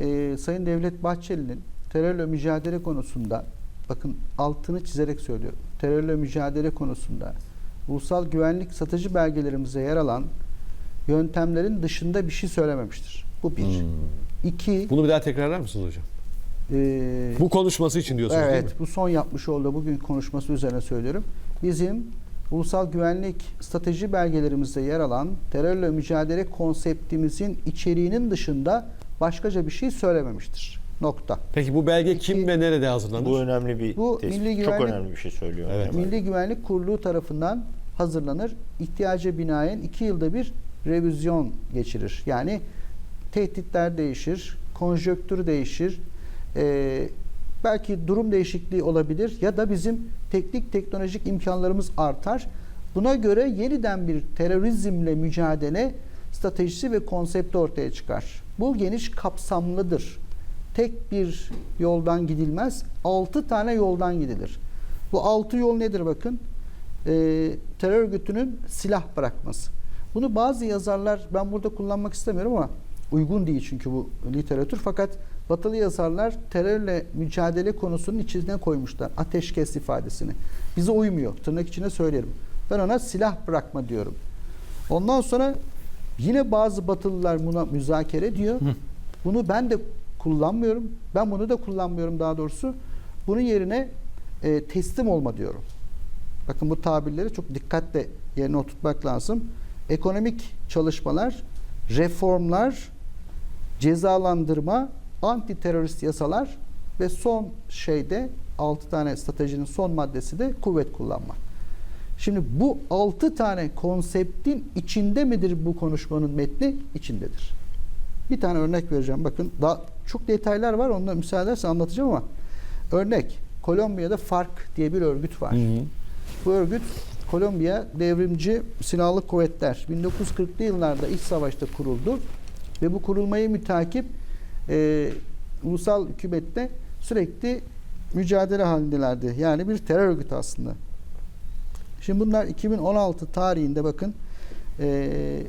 e, Sayın Devlet Bahçeli'nin terörle mücadele konusunda bakın altını çizerek söylüyorum. Terörle mücadele konusunda ulusal güvenlik strateji belgelerimize yer alan yöntemlerin dışında bir şey söylememiştir. Bu bir. Hmm. İki, Bunu bir daha tekrarlar mısınız hocam? e, Bu konuşması için diyorsunuz değil mi? Evet, bu son yapmış olduğu bugün konuşması üzerine söylüyorum. Bizim ulusal güvenlik strateji belgelerimizde yer alan terörle mücadele konseptimizin içeriğinin dışında başkaca bir şey söylememiştir. Nokta. Peki bu belge kim ve nerede hazırlanır? Bu önemli bir Bu tespit. Milli Çok Güvenlik- önemli bir şey söylüyor. Evet. Milli Güvenlik Kurulu tarafından hazırlanır. İhtiyaca binaen iki yılda bir revizyon geçirir. Yani tehditler değişir, konjöktür değişir, ee, belki durum değişikliği olabilir ya da bizim teknik teknolojik imkanlarımız artar. Buna göre yeniden bir terörizmle mücadele stratejisi ve konsepti ortaya çıkar. Bu geniş kapsamlıdır. Tek bir yoldan gidilmez, altı tane yoldan gidilir. Bu altı yol nedir bakın? Ee, terör örgütünün silah bırakması. Bunu bazı yazarlar ben burada kullanmak istemiyorum ama uygun değil çünkü bu literatür fakat batılı yazarlar terörle mücadele konusunun içine koymuşlar ateşkes ifadesini. Bize uymuyor. Tırnak içine söylerim. Ben ona silah bırakma diyorum. Ondan sonra yine bazı batılılar buna müzakere diyor. Bunu ben de kullanmıyorum. Ben bunu da kullanmıyorum daha doğrusu. Bunun yerine e, teslim olma diyorum. Bakın bu tabirleri çok dikkatle yerine oturtmak lazım. Ekonomik çalışmalar, reformlar, cezalandırma, anti terörist yasalar ve son şeyde 6 tane stratejinin son maddesi de kuvvet kullanma. Şimdi bu 6 tane konseptin içinde midir bu konuşmanın metni? İçindedir. Bir tane örnek vereceğim. Bakın daha çok detaylar var. Ondan müsaade edersen anlatacağım ama örnek Kolombiya'da FARC diye bir örgüt var. Hı hı. Bu örgüt Kolombiya Devrimci Silahlı Kuvvetler 1940'lı yıllarda iç savaşta kuruldu ve bu kurulmayı mütakip e, ulusal hükümette sürekli mücadele halindelerdi. Yani bir terör örgütü aslında. Şimdi bunlar 2016 tarihinde bakın e,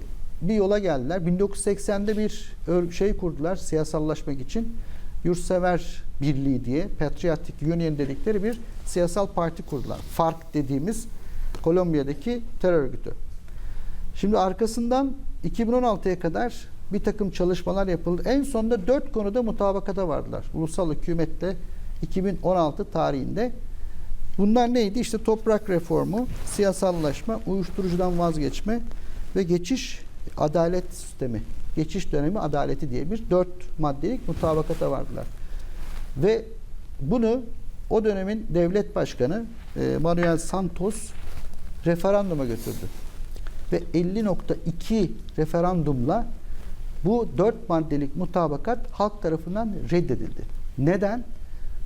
bir yola geldiler. 1980'de bir şey kurdular siyasallaşmak için. Yurtsever Birliği diye Patriotic Union dedikleri bir siyasal parti kurdular. FARC dediğimiz Kolombiya'daki terör örgütü. Şimdi arkasından 2016'ya kadar bir takım çalışmalar yapıldı. En sonunda dört konuda mutabakata vardılar. Ulusal hükümetle 2016 tarihinde. Bunlar neydi? İşte toprak reformu, siyasallaşma, uyuşturucudan vazgeçme ve geçiş adalet sistemi. Geçiş dönemi adaleti diye bir dört maddelik mutabakata vardılar. Ve bunu o dönemin devlet başkanı e, Manuel Santos referanduma götürdü. Ve 50.2 referandumla bu dört maddelik mutabakat halk tarafından reddedildi. Neden?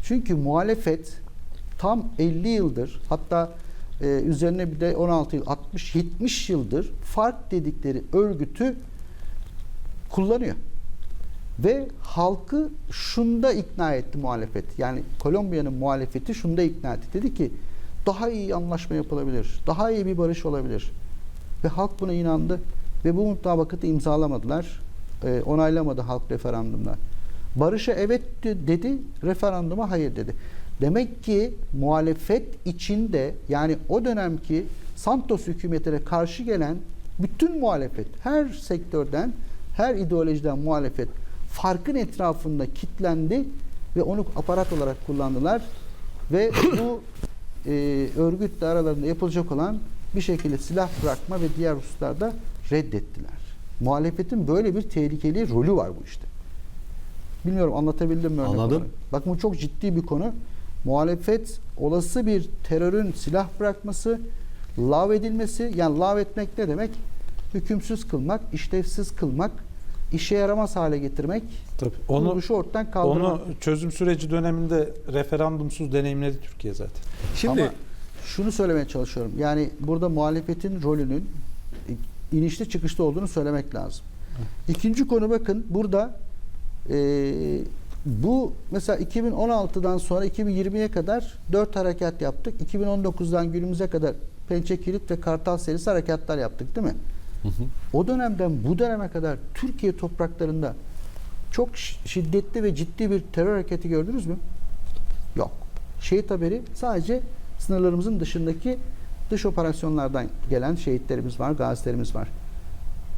Çünkü muhalefet tam 50 yıldır hatta e, üzerine bir de 16 yıl 60-70 yıldır fark dedikleri örgütü kullanıyor. Ve halkı şunda ikna etti muhalefet. Yani Kolombiya'nın muhalefeti şunda ikna etti. Dedi ki daha iyi anlaşma yapılabilir. Daha iyi bir barış olabilir. Ve halk buna inandı. Ve bu mutabakatı imzalamadılar. E, onaylamadı halk referandumda. Barış'a evet de- dedi, referanduma hayır dedi. Demek ki muhalefet içinde yani o dönemki Santos hükümetine karşı gelen bütün muhalefet, her sektörden, her ideolojiden muhalefet farkın etrafında kitlendi ve onu aparat olarak kullandılar ve bu e, örgütle aralarında yapılacak olan bir şekilde silah bırakma ve diğer hususlarda reddettiler. Muhalefetin böyle bir tehlikeli rolü var bu işte. Bilmiyorum anlatabildim mi Anladım. olarak? Bakın bu çok ciddi bir konu. Muhalefet olası bir terörün silah bırakması, lav edilmesi, yani lav etmek ne demek? Hükümsüz kılmak, işlevsiz kılmak, işe yaramaz hale getirmek, Tabii. Onu kuruluşu ortadan kaldırmak. onu çözüm süreci döneminde referandumsuz deneyimledi Türkiye zaten. Şimdi Ama şunu söylemeye çalışıyorum. Yani burada muhalefetin rolünün inişli çıkışlı olduğunu söylemek lazım. İkinci konu bakın burada e, bu mesela 2016'dan sonra 2020'ye kadar 4 harekat yaptık. 2019'dan günümüze kadar Pençe Kilit ve Kartal serisi harekatlar yaptık değil mi? O dönemden bu döneme kadar Türkiye topraklarında çok şi- şiddetli ve ciddi bir terör hareketi gördünüz mü? Yok. Şehit haberi sadece sınırlarımızın dışındaki dış operasyonlardan gelen şehitlerimiz var, gazilerimiz var.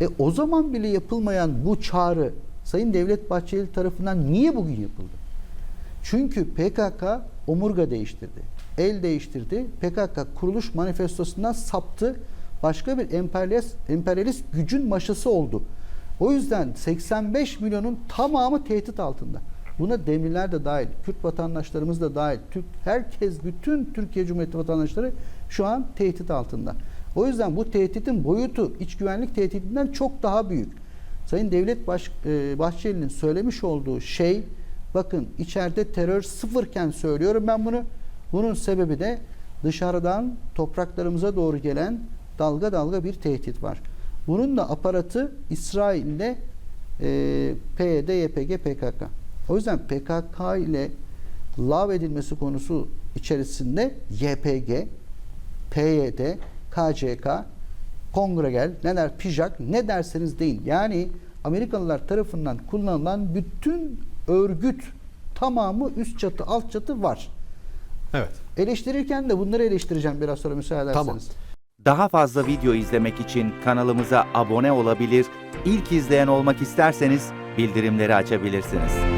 E o zaman bile yapılmayan bu çağrı Sayın Devlet Bahçeli tarafından niye bugün yapıldı? Çünkü PKK omurga değiştirdi. El değiştirdi. PKK kuruluş manifestosundan saptı. Başka bir emperyalist, emperyalist gücün maşası oldu. O yüzden 85 milyonun tamamı tehdit altında. Buna demirler de dahil, Kürt vatandaşlarımız da dahil, Türk herkes, bütün Türkiye Cumhuriyeti vatandaşları şu an tehdit altında. O yüzden bu tehditin boyutu iç güvenlik tehditinden çok daha büyük. Sayın Devlet Baş, e, Bahçeli'nin söylemiş olduğu şey bakın içeride terör sıfırken söylüyorum ben bunu. Bunun sebebi de dışarıdan topraklarımıza doğru gelen dalga dalga bir tehdit var. Bunun da aparatı İsrail'le e, PYD, YPG, PKK. O yüzden PKK ile lav edilmesi konusu içerisinde YPG, PYD, KCK, Kongregel, ne der, PIJAK ne derseniz deyin. Yani Amerikalılar tarafından kullanılan bütün örgüt tamamı üst çatı alt çatı var. Evet. Eleştirirken de bunları eleştireceğim biraz sonra müsaade ederseniz. Tamam. Daha fazla video izlemek için kanalımıza abone olabilir, ilk izleyen olmak isterseniz bildirimleri açabilirsiniz.